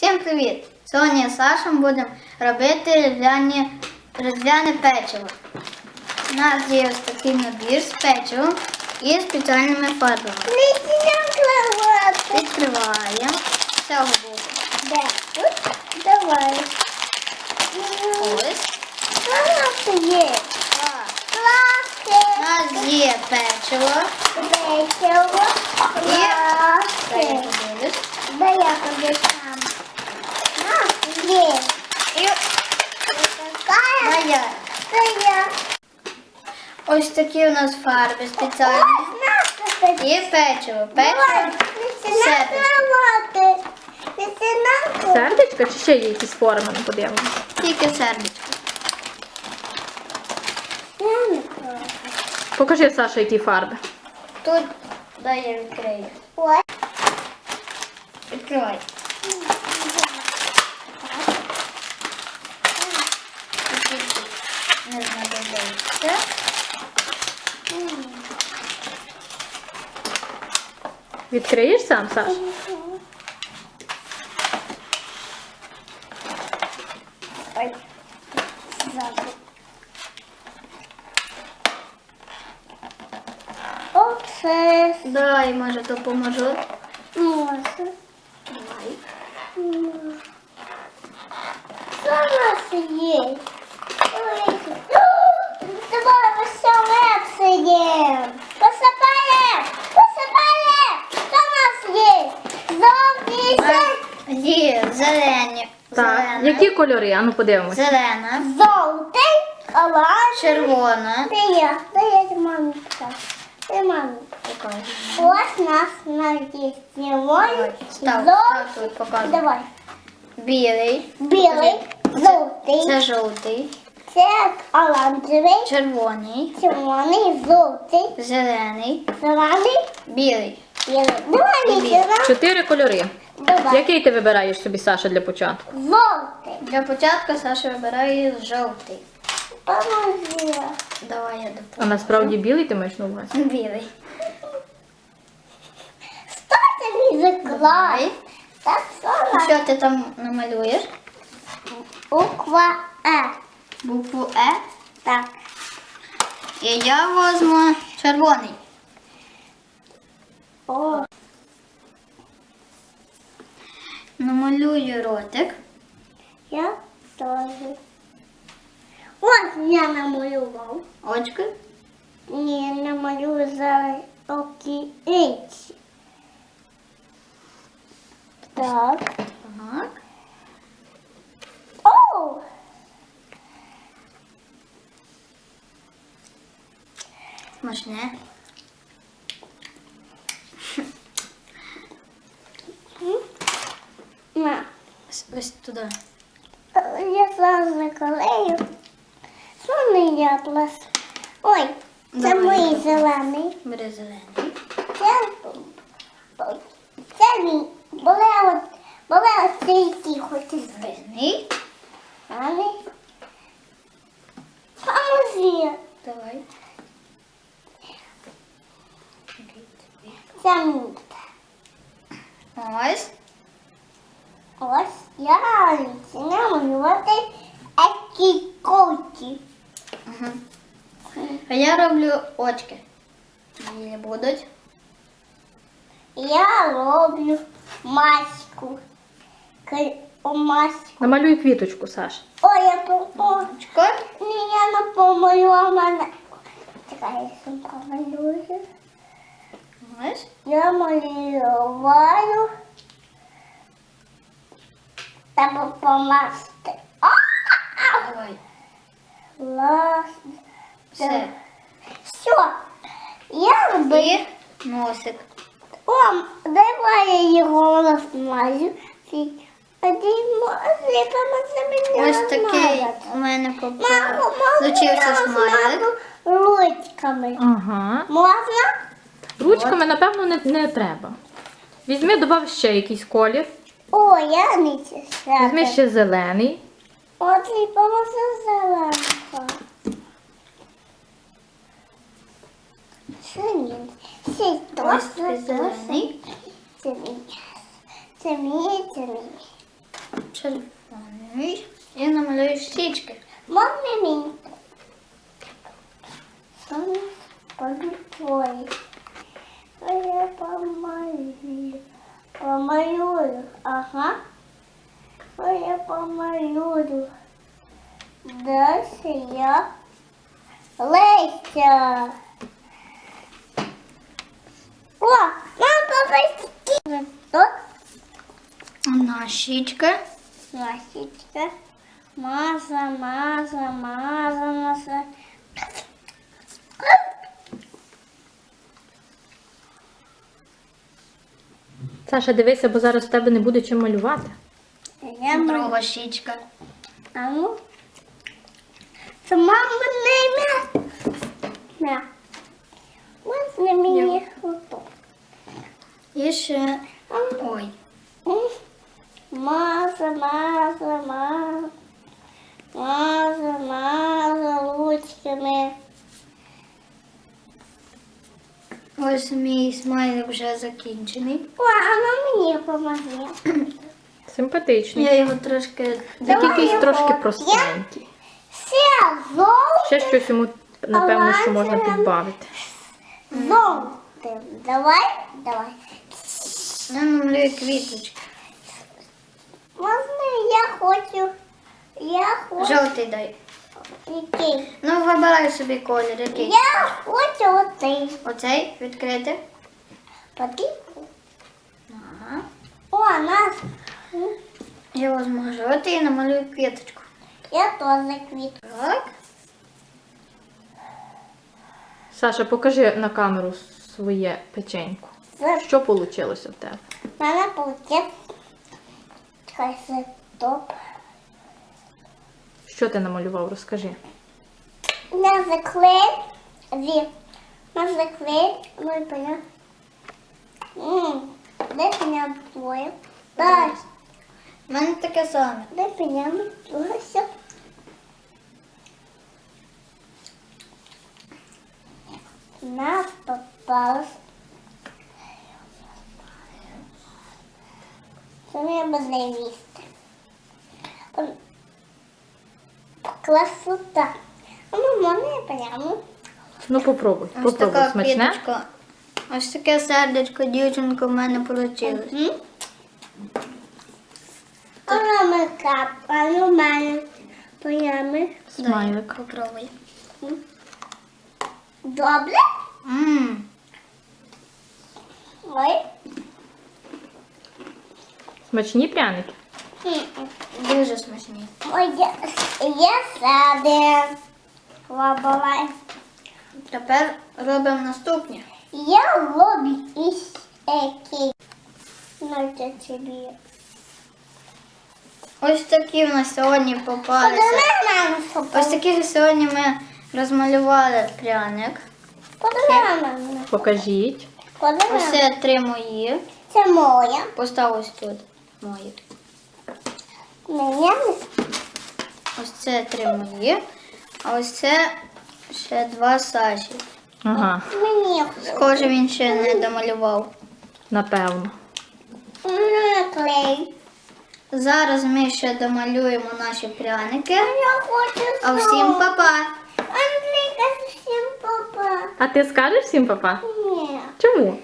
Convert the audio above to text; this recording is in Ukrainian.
Всім привіт! Сьогодні з Сашем будемо робити різдвяні, різдвяне печиво. У нас є ось такий набір з печивом і спеціальними фарбами. Відкриваємо цього боку. Да, тут давай. Ось. Класс есть. Так. У нас є печиво. Весело. Дай я подивлюсь. Я тебе сам. А, есть. І Какая? дай я. Да я. Ось такі у нас фарби спеціальні. І печиво. Печиво. Начинай Сердечка чи ще є якісь форми, не подивимося. Тільки сердечко. Покажи, Саша, які фарби. Тут дай я відкрию. Відкривай. Відкриєш сам, Саш? Ой. Оце Дай, може, допоможу. може. Давай. Нас є? Ой. Давай веселепсиємо. Посипаємо. Посипаємо. Що у нас є? Зовні А, Є зелені. Так. Зелена. Які кольори? Ану подивимося. Зелена. жовтий, оранжевий. Червона. Де я? Де я мамі покажу? Де мамі? Ось нас на є Давай. Став, став Жовтий. тут, показуй. Давай. Білий. Білий, жовтий. Це жовтий. Це оранжевий, Червоний. червоний, жовтий, Зелений. зелений, Білий. білий. Давай, Білий. Чотири кольори. Давай. Який ти вибираєш собі, Саша, для початку? Жовтий. Для початку Саша вибирає жовтий. Поможи. Давай я А насправді білий ти маєш на увазі? Білий. Що це мій що? Що ти там намалюєш? Буква Е. Букву Е. Так. І я возьму червоний. О, Намалюю ротик. я теж. Ось я намалював. Очки. Ні, намалюю зараз окієць. Так. Так. О! Смачне. На. Ось- туди. Я зараз заклею. Сонний атлас. Ой, це Давай. мій зелений. Бери зелений. Це, це мій. Були от, були от цей ті хоті Зелений. зелений. Поможи. Давай. Це мій. Ось. Ось я починаю малювати екікоті. Угу. А я роблю очки. Білі будуть. Я роблю маску. Кр- О, маску. Намалюй квіточку, Саш. Ой, я помогу. Очко. Ні, я не помалювала мене. Чекай, я сам помалюю. Ось. Я малюваю. Треба помасти. Давай. Все. Все. Я роблю. І носик. О, давай я його розмажу. Ось такий у мене получився смайлик. ручками? Ага. Можна? Ручками, напевно, не, не треба. Візьми, добав ще якийсь колір. О, я не Візьми чесати. ще зелений. От і поможу зеленка. Він. Це Ось точно. зелений. Це мій. Це мій, це мій. червоний і намалюю щічки. Можна мені? Сонце помітує. Я помалюю. Помалюю. Ага. Я помалюю. Дальше я листя. О, нам попасть. Тут Одна щічка. Маза, маза, маза, маза. Саша, дивися, бо зараз в тебе не буде чим малювати. Я Друга щічка. А ну. Це мама не м'я. М'я. Можна мені фото. І ще. Ой. Маза, маза, маза. Маза, маза ручками. Ось мій смайлик вже закінчений. О, а ну мені помоги. Симпатичний. Я його трошки Як якийсь трошки простенький. Все, золотим. Ще щось йому, напевно, що можна підбавити. Золотим. Давай, давай. я намалюю квіточки. Можна я хочу. Я хочу. Жовтий дай. Який? Ну, вибирай собі колір, який. Я хочу оцей. Оцей відкрити. Подивку. Ага. О, нас. Я возьму жовтий і намалюю квіточку. Я теж квітку. Так. Саша, покажи на камеру своє печеньку. Що вийшло в тебе? У мене получить. Чекай, це топ. Що ти намалював? Розкажи. Я заклею. Дві. Я заклею. Ну понял. Ммм. Де пеня твоє? Дай. У мене таке саме. Де пеня твоє? Все. Нас попалось. Що мені буде їсти? Красота. А ну, можна я прямо? Ну попробуй. Ось Попробуй. така Смачне? квіточка. Ось таке сердечко, дівчинка, в мене вийшло. М? А ну, ми кап, а ну, мене прямо. Смайлик. Попробуй. Добре? Ммм. Ой. Смачні пряники? М-м. Дуже смачні. Ой, я, я саде. Лабалай. Тепер робимо наступні. Я лобі із який. Ну, це тобі. Ось такі в нас сьогодні попалися. Ось такі сьогодні ми розмалювали пряник. Покажіть. Ось це три мої. Це моя. Постав ось тут мої. Ось це три мої. А ось це ще два Саші. Ага, Схоже, він ще не домалював. напевно. Зараз ми ще домалюємо наші пряники. Я хочу А всім па-па! Андрійка, всім папа. А ти скажеш всім папа? Ні. Чому?